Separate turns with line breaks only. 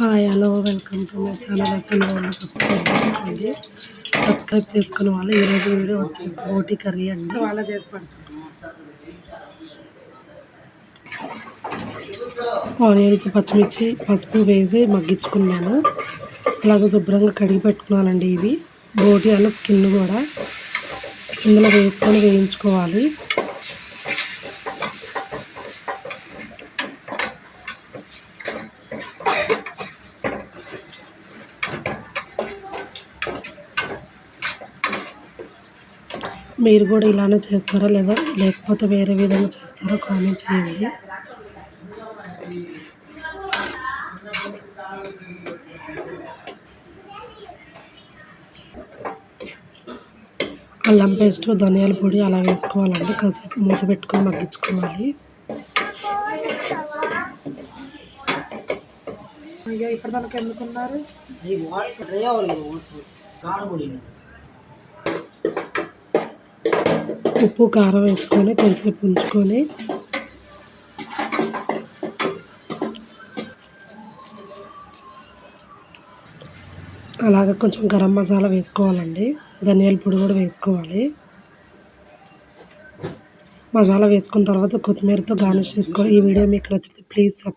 Hi hello welcome to my channel అసలు వాళ్ళు subscribe చేసుకోండి సబ్స్క్రైబ్ చేసుకున్న వాళ్ళు ఈరోజు వీడియో వచ్చేసి బోటి కర్రీ అండి. వాళ్ళ చేసి ఆనియన్స్ పచ్చిమిర్చి పసుపు వేసి మగ్గించుకున్నాను. అలాగే శుభ్రంగా కడిగి పెట్టుకున్నానండి ఇవి. బోటి అన్న స్కిన్ కూడా. ఇందులో వేసుకొని వేయించుకోవాలి. మీరు కూడా ఇలానే చేస్తారా లేదా లేకపోతే వేరే విధంగా చేస్తారా? కామెంట్ చేయండి. అల్లం పేస్ట్ ధనియాల పొడి అలా వేసుకోవాలండి. కాసేపు మూత పెట్టుకొని మగ్గించుకోవాలి. అయ్యో ఇప్పుడు మనకు ఎందుకున్నారు ఉప్పు కారం వేసుకొని కొంచెంసేపు ఉంచుకొని అలాగ కొంచెం గరం మసాలా వేసుకోవాలండి. ధనియాల పొడి కూడా వేసుకోవాలి. మసాలా వేసుకున్న తర్వాత కొత్తిమీరతో గార్నిష్ చేసుకోవాలి. ఈ వీడియో మీకు నచ్చితే ప్లీజ్ సబ్స్క్రైబ్